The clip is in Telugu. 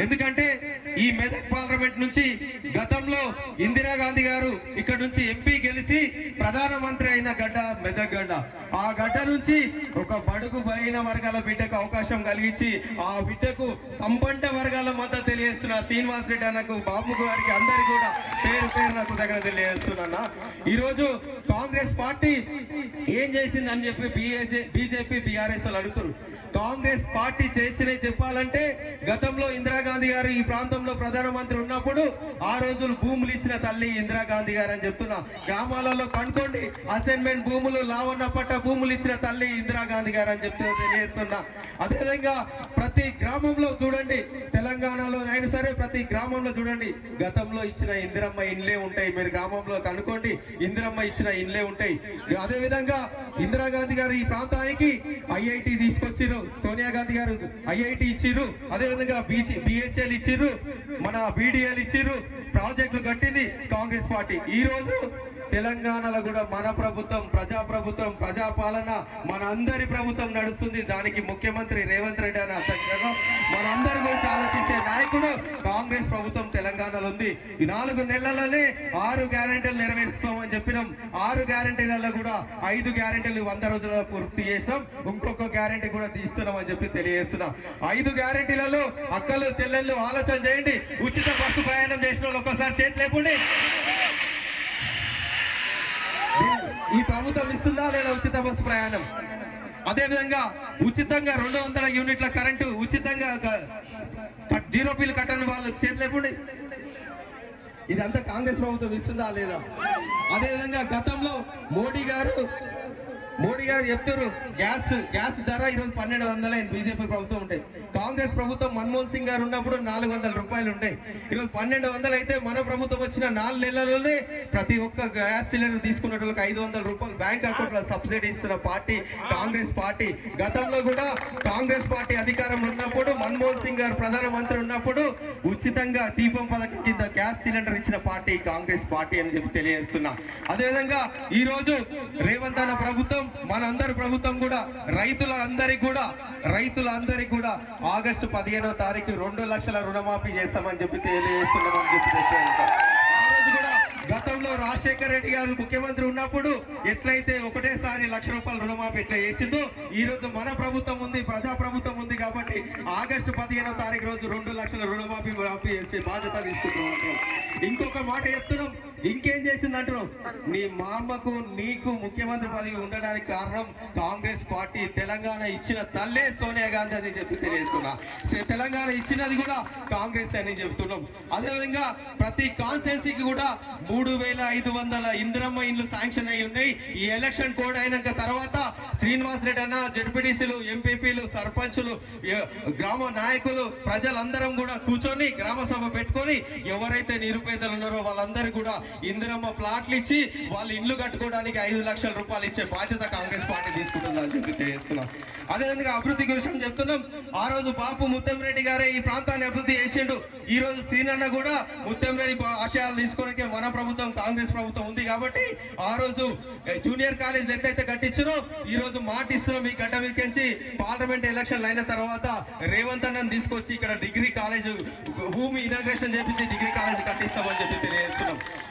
ఎందుకంటే ఈ మెదక్ పార్లమెంట్ నుంచి గతంలో ఇందిరాగాంధీ గారు ఇక్కడ నుంచి ఎంపీ గెలిచి ప్రధానమంత్రి అయిన గడ్డ మెదక్ గడ్డ ఆ గడ్డ నుంచి ఒక బడుగు బలహీన వర్గాల బిడ్డకు అవకాశం కలిగించి ఆ బిడ్డకు సంపంట వర్గాల మద్దతు తెలియజేస్తున్న శ్రీనివాస్ రెడ్డి అన్నకు బాబు గారికి అందరి కూడా పేరు పేరు నాకు దగ్గర తెలియజేస్తున్నా ఈరోజు కాంగ్రెస్ పార్టీ ఏం చేసిందని చెప్పి బీజే బీజేపీ బీఆర్ఎస్ వాళ్ళు అడుగుతారు కాంగ్రెస్ పార్టీ చేసినవి చెప్పాలంటే గతంలో ఇందిరాగాంధీ గారు ఈ ప్రాంతంలో ప్రధానమంత్రి ఉన్నప్పుడు ఆ రోజులు భూములు ఇచ్చిన తల్లి ఇందిరాగాంధీ గారు అని చెప్తున్నా. గ్రామాలలో కనుకోండి అసైన్మెంట్ భూములు లావన్న పట్ట భూములు ఇచ్చిన తల్లి ఇందిరాగాంధీ గారు అని చెప్తూ తెలియజేస్తున్నా. అదేవిధంగా ప్రతి గ్రామంలో చూడండి తెలంగాణలో అయినా సరే ప్రతి గ్రామంలో చూడండి గతంలో ఇచ్చిన ఇందిరమ్మ ఇండ్లే ఉంటాయి. మీరు గ్రామంలో కనుకోండి ఇందిరమ్మ ఇచ్చిన ఇండ్లే ఉంటాయి. అదేవిధంగా ఇందిరాగాంధీ గారు ఈ ప్రాంతానికి ఐఐటి తీసుకొచ్చిర్రు. సోనియా గాంధీ గారు ఐఐటి ఇచ్చిర్రు. అదే విధంగా బిహెచ్ఎల్ ఇచ్చిర్రు. మన బీడిఎల్ ఇచ్చిర్రు. ప్రాజెక్టులు కట్టింది కాంగ్రెస్ పార్టీ. ఈ రోజు తెలంగాణలో కూడా మన ప్రభుత్వం ప్రజా ప్రభుత్వం ప్రజాపాలన మన అందరి ప్రభుత్వం నడుస్తుంది. దానికి ముఖ్యమంత్రి రేవంత్ రెడ్డి అని అధ్యక్షుడు. మనందరి గురించి ఆలోచించే నాయకుడు కాంగ్రెస్ ప్రభుత్వం తెలంగాణలో ఉంది. ఈ నాలుగు నెలలనే ఆరు గ్యారెంటీలు నెరవేరుస్తామని చెప్పినాం. ఆరు గ్యారెంటీలలో కూడా ఐదు గ్యారెంటీలు వంద రోజులలో పూర్తి చేసినాం. ఇంకొక గ్యారెంటీ కూడా తీస్తున్నాం అని చెప్పి తెలియజేస్తున్నాం. ఐదు గ్యారెంటీలలో అక్కలు చెల్లెళ్ళు ఆలోచన చేయండి. ఉచిత బస్సు ప్రయాణం చేసిన వాళ్ళు ఒక్కసారి చేతి లేకుండా ఈ ప్రభుత్వం ఇస్తుందా లేదా ఉచిత బస్సు ప్రయాణం? అదేవిధంగా ఉచితంగా రెండు వందల యూనిట్ల కరెంటు ఉచితంగా జీరో బిల్ కట్టని వాళ్ళు చేతులేకుండా ఇదంతా కాంగ్రెస్ ప్రభుత్వం ఇస్తుందా లేదా? అదే విధంగా గతంలో మోడీ గారు మోడీ గారు చెప్తారు గ్యాస్ గ్యాస్ ధర ఈరోజు పన్నెండు వందల బీజేపీ ప్రభుత్వం ఉంటాయి కాంగ్రెస్ ప్రభుత్వం మన్మోహన్ సింగ్ గారు ఉన్నప్పుడు నాలుగు వందల రూపాయలు ఉంటాయి ఈరోజు పన్నెండు వందలు అయితే మన ప్రభుత్వం వచ్చిన నాలుగు నెలల్లోనే ప్రతి ఒక్క గ్యాస్ సిలిండర్ తీసుకున్న వాళ్ళకి ఐదు వందల రూపాయలు బ్యాంక్ అకౌంట్లో సబ్సిడీ ఇస్తున్న పార్టీ కాంగ్రెస్ పార్టీ. గతంలో కూడా కాంగ్రెస్ పార్టీ అధికారంలో ఉన్నప్పుడు మన్మోహన్ సింగ్ గారు ప్రధానమంత్రి ఉన్నప్పుడు ఉచితంగా దీపం పథకం కింద గ్యాస్ సిలిండర్ ఇచ్చిన పార్టీ కాంగ్రెస్ పార్టీ అని చెప్పి తెలియజేస్తున్నా. అదేవిధంగా ఈరోజు రేవంత్ అన్న ప్రభుత్వం మనందరి ప్రభుత్వం కూడా రైతుల అందరికి కూడా రైతుల అందరికి కూడా ఆగస్టు పదిహేనవ తారీఖు రెండు లక్షల రుణమాఫీ చేస్తామని చెప్పి తెలియజేస్తున్నామని చెప్పి కూడా గతంలో రాజశేఖర రెడ్డి గారు ముఖ్యమంత్రి ఉన్నప్పుడు ఎట్లయితే ఒకటేసారి లక్ష రూపాయల రుణమాఫీ ఎట్లా చేసిందో ఈ రోజు మన ప్రభుత్వం ఉంది ప్రజా ప్రభుత్వం ఉంది కాబట్టి ఆగస్టు పదిహేనవ తారీఖు రోజు రెండు లక్షల రుణమాఫీ మాఫీ చేసే బాధ్యత తీసుకుంటున్నాం. ఇంకొక మాట చెప్తున్నాం. ఇంకేం చేసింది అంటున్నాం నీ మా అమ్మకు నీకు ముఖ్యమంత్రి పదవి ఉండడానికి కారణం కాంగ్రెస్ పార్టీ. తెలంగాణ ఇచ్చిన తల్లే సోనియా గాంధీ అని చెప్పి తెలియజేస్తున్నా. తెలంగాణ ఇచ్చినది కూడా కాంగ్రెస్ అని చెప్తున్నాం. అదేవిధంగా ప్రతి కాన్స్టెన్సీకి కూడా మూడు వేల ఐదు వందల ఇందిరమ్మ ఇండ్లు శాంక్షన్ అయి ఉన్నాయి. ఈ ఎలక్షన్ కోడ్ అయినాక తర్వాత శ్రీనివాస్ రెడ్డి అన్న జడ్పీటీసీలు ఎంపీపీలు సర్పంచులు గ్రామ నాయకులు ప్రజలందరం కూడా కూర్చొని గ్రామ సభ పెట్టుకొని ఎవరైతే నిరుపేదలు ఉన్నారో వాళ్ళందరూ కూడా ఇందిరమ్మ ప్లాట్లు ఇచ్చి వాళ్ళు ఇండ్లు కట్టుకోవడానికి ఐదు లక్షల రూపాయలు ఇచ్చే బాధ్యత కాంగ్రెస్ పార్టీ తీసుకుంటుందని చెప్పి తెలియజేస్తున్నాం అదేవిధంగా అభివృద్ధి విషయం చెప్తున్నాం. ఆ రోజు బాపు ముత్తంరెడ్డి గారే ఈ ప్రాంతాన్ని అభివృద్ధి చేసిండు. ఈ రోజు సీనన్న కూడా ముత్తంరెడ్డి ఆశయాలు తీసుకోవడానికి మన ప్రభుత్వం కాంగ్రెస్ ప్రభుత్వం ఉంది కాబట్టి ఆ రోజు జూనియర్ కాలేజ్ ఎట్లయితే కట్టించినో ఈ రోజు మాట ఇస్తున్నాం ఈ గడ్డ మీదకించి. పార్లమెంట్ ఎలక్షన్లు అయిన తర్వాత రేవంత్ అన్నం తీసుకొచ్చి ఇక్కడ డిగ్రీ కాలేజ్ భూమి ఇనాగ్రేషన్ చేపించి డిగ్రీ కాలేజ్ కట్టిస్తామని చెప్పి తెలియజేస్తున్నాం.